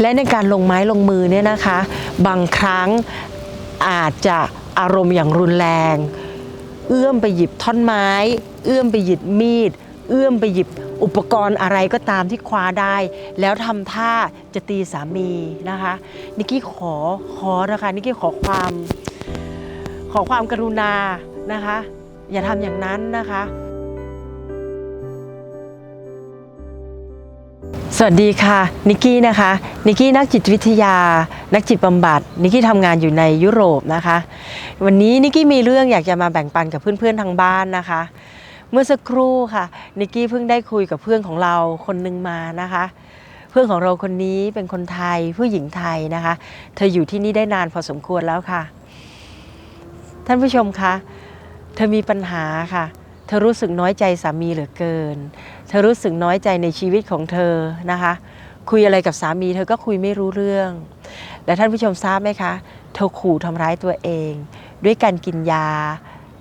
และในการลงไม้ลงมือเนี่ยนะคะ บางครั้งอาจจะอารมณ์อย่างรุนแรง เอื้อมไปหยิบท่อนไม้ เอื้อมไปหยิบมีด เอื้อมไปหยิบอุปกรณ์อะไรก็ตามที่คว้าได้ แล้วทำท่าจะตีสามีนะคะ นิกกี้ขอขอนะคะนิกกี้ขอความ ขอความกรุณานะคะ อย่าทำอย่างนั้นนะคะ สวัสดีค่ะนิกกี้นะคะนิกกี้นักจิตวิทยา นักจิตบำบัดนิกกี้ทำงานอยู่ในยุโรปนะคะ วันนี้นิกกี้มีเรื่องอยากจะมาแบ่งปันกับเพื่อนๆทางบ้านนะคะ เมื่อสักครู่ค่ะนิกกี้เพิ่งได้คุยกับเพื่อนของเราคนหนึ่งมานะคะ เพื่อนของเราคนนี้เป็นคนไทยผู้หญิงไทยนะคะ เธออยู่ที่นี่ได้นานพอสมควรแล้วค่ะ ท่านผู้ชมคะเธอมีปัญหาค่ะ ธอรู้สึกน้อยใจสามีเหลือเกิน เธอรู้สึกน้อยใจในชีวิตของเธอนะคะ คุยอะไรกับสามีเธอก็คุยไม่รู้เรื่อง และท่านผู้ชมทราบไหมคะ เธอขู่ทำร้ายตัวเอง ด้วยการกินยา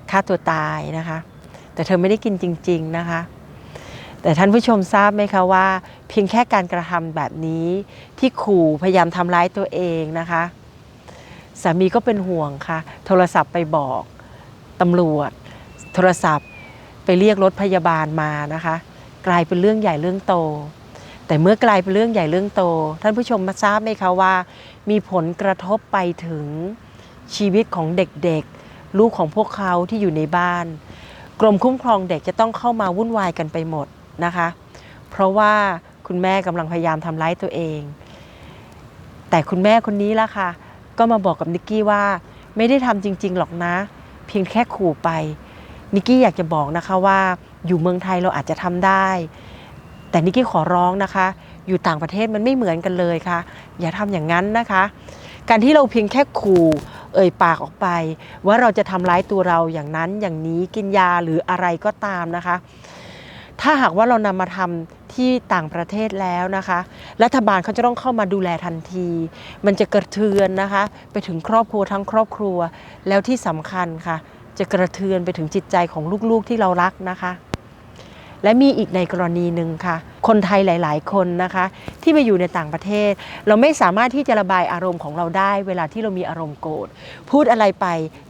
ฆ่าตัวตายนะคะ แต่เธอไม่ได้กินจริง ๆนะคะ แต่ท่านผู้ชมทราบไหมคะว่า เพียงแค่การกระทำแบบนี้ที่ขู่พยายามทำร้ายตัวเองนะคะ สามีก็เป็นห่วงค่ะ โทรศัพท์ไปบอกตำรวจ โทรศัพท์ ไปเรียกรถพยาบาลมานะคะ กลายเป็นเรื่องใหญ่เรื่องโต แต่เมื่อกลายเป็นเรื่องใหญ่เรื่องโต ท่านผู้ชมมาทราบไหมคะว่า มีผลกระทบไปถึงชีวิตของเด็กๆ ลูกของพวกเขาที่อยู่ในบ้าน กรมคุ้มครองเด็กจะต้องเข้ามาวุ่นวายกันไปหมดนะคะ เพราะว่าคุณแม่กำลังพยายามทำร้ายตัวเอง แต่คุณแม่คนนี้ล่ะค่ะก็มาบอกกับนิกกี้ว่าไม่ได้ทำจริง ๆ หรอกนะ เพียงแค่ขู่ไป นิกกี้อยากจะบอกนะคะว่าอยู่เมืองไทยเราอาจจะทำได้ แต่นิกกี้ขอร้องนะคะ อยู่ต่างประเทศมันไม่เหมือนกันเลยค่ะ อย่าทำอย่างนั้นนะคะ การที่เราเพียงแค่ขู่เอ่ยปากออกไป ว่าเราจะทำร้ายตัวเราอย่างนั้นอย่างนี้กินยาหรืออะไรก็ตามนะคะ ถ้าหากว่าเรานำมาทำที่ต่างประเทศแล้วนะคะ รัฐบาลเขาจะต้องเข้ามาดูแลทันที มันจะกระเทือนนะคะ ไปถึงครอบครัวทั้งครอบครัวแล้วที่สำคัญค่ะ จะกระเทือนไปถึงจิตใจของลูกๆที่เรารักนะคะ และมีอีกในกรณีหนึ่งค่ะ คนไทยหลาย ๆ คนนะคะ ที่ไปอยู่ในต่างประเทศ เราไม่สามารถที่จะระบายอารมณ์ของเราได้ เวลาที่เรามีอารมณ์โกรธพูดอะไรไป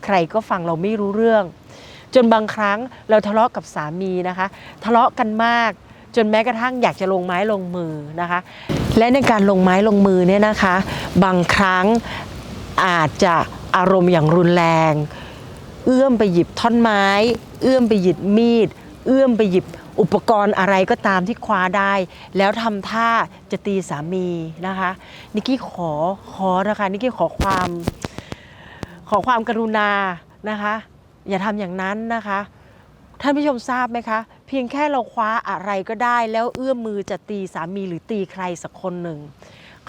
ใครก็ฟังเราไม่รู้เรื่อง จนบางครั้งเราทะเลาะกับสามีนะคะ ทะเลาะกันมากจนแม้กระทั่งอยากจะลงไม้ลงมือนะคะ และในการลงไม้ลงมือเนี่ยนะคะ บางครั้งอาจจะอารมณ์อย่างรุนแรง เอื้อมไปหยิบท่อนไม้ เอื้อมไปหยิบมีด เอื้อมไปหยิบอุปกรณ์อะไรก็ตามที่คว้าได้ แล้วทำท่าจะตีสามีนะคะนิกกี้ขอขอนะคะนิกกี้ขอความ ขอความกรุณานะคะ อย่าทำอย่างนั้นนะคะ ท่านผู้ชมทราบไหมคะ เพียงแค่เราคว้าอะไรก็ได้ แล้วเอื้อมมือจะตีสามีหรือตีใครสักคนหนึ่ง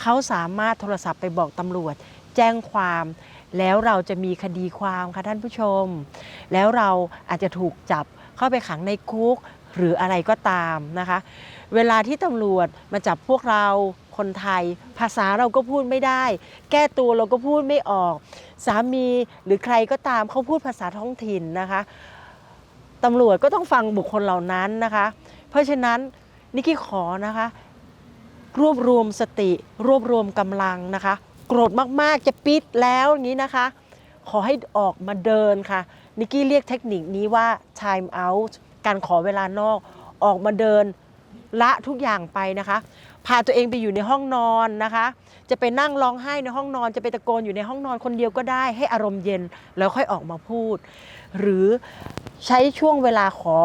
เขาสามารถโทรศัพท์ไปบอกตำรวจ แจ้งความ แล้วเราจะมีคดีความค่ะท่านผู้ชม แล้วเราอาจจะถูกจับเข้าไปขังในคุกหรืออะไรก็ตามนะคะ เวลาที่ตำรวจมาจับพวกเราคนไทย ภาษาเราก็พูดไม่ได้ แก้ตัวเราก็พูดไม่ออก สามีหรือใครก็ตามเขาพูดภาษาท้องถิ่นนะคะตำรวจก็ต้องฟังบุคคลเหล่านั้นนะคะ เพราะฉะนั้นนิกกี้ขอนะคะ รวบรวมสติ รวบรวมกำลังนะคะ โกรธมากๆ จะปิดแล้วอย่างนี้นะคะ ขอให้ออกมาเดินค่ะ นิกกี้เรียกเทคนิคนี้ว่า time out การขอเวลานอก ออกมาเดินละทุกอย่างไปนะคะ พาตัวเองไปอยู่ในห้องนอนนะคะ จะไปนั่งร้องไห้ในห้องนอน จะไปตะโกนอยู่ในห้องนอนคนเดียวก็ได้ ให้อารมณ์เย็นแล้วค่อยออกมาพูด หรือใช้ช่วงเวลาขอ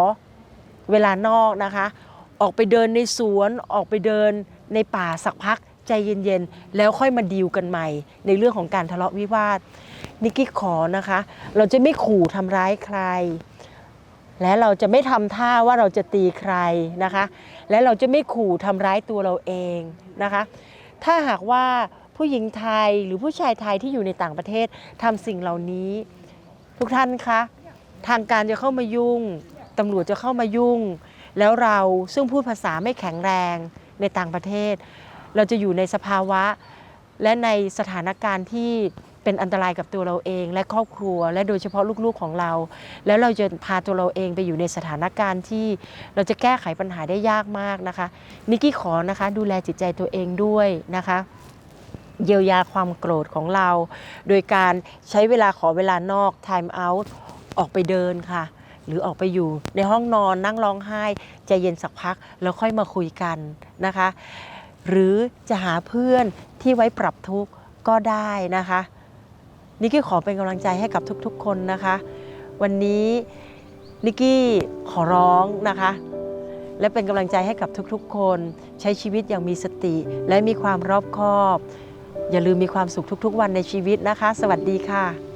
เวลานอกนะคะ ออกไปเดินในสวน ออกไปเดินในป่าสักพัก ใจเย็นๆ แล้วค่อยมาดีลกันใหม่ ในเรื่องของการทะเลาะวิวาทนิกกี้ขอนะคะ เราจะไม่ขู่ทำร้ายใคร และเราจะไม่ทำท่าว่าเราจะตีใครนะคะ และเราจะไม่ขู่ทำร้ายตัวเราเองนะคะ ถ้าหากว่าผู้หญิงไทยหรือผู้ชายไทยที่อยู่ในต่างประเทศทำสิ่งเหล่านี้ ทุกท่านคะทางการจะเข้ามายุ่งตำรวจจะเข้ามายุ่ง แล้วเราซึ่งพูดภาษาไม่แข็งแรงในต่างประเทศ เราจะอยู่ในสภาวะ และในสถานการณ์ที่เป็นอันตรายกับตัวเราเอง และครอบครัว และโดยเฉพาะลูกๆของเรา แล้วเราจะพาตัวเราเองไปอยู่ในสถานการณ์ที่เราจะแก้ไขปัญหาได้ยากมากนะคะนิกกี้ขอนะคะดูแลจิตใจตัวเองด้วยนะคะเยียวยาความโกรธของเรา โดยการใช้เวลาขอเวลานอก time out ออกไปเดินค่ะ หรือออกไปอยู่ในห้องนอนนั่งร้องไห้ ใจเย็นสักพัก แล้วค่อยมาคุยกันนะคะ หรือจะหาเพื่อนที่ไว้ปรับทุกข์ก็ได้นะคะนิกกี้ขอเป็นกำลังใจให้กับทุกๆ คนนะคะ วันนี้นิกกี้ขอร้องนะคะ และเป็นกำลังใจให้กับทุกๆ คน ใช้ชีวิตอย่างมีสติ และมีความรอบคอบ อย่าลืมมีความสุขทุกๆ วันในชีวิตนะคะ สวัสดีค่ะ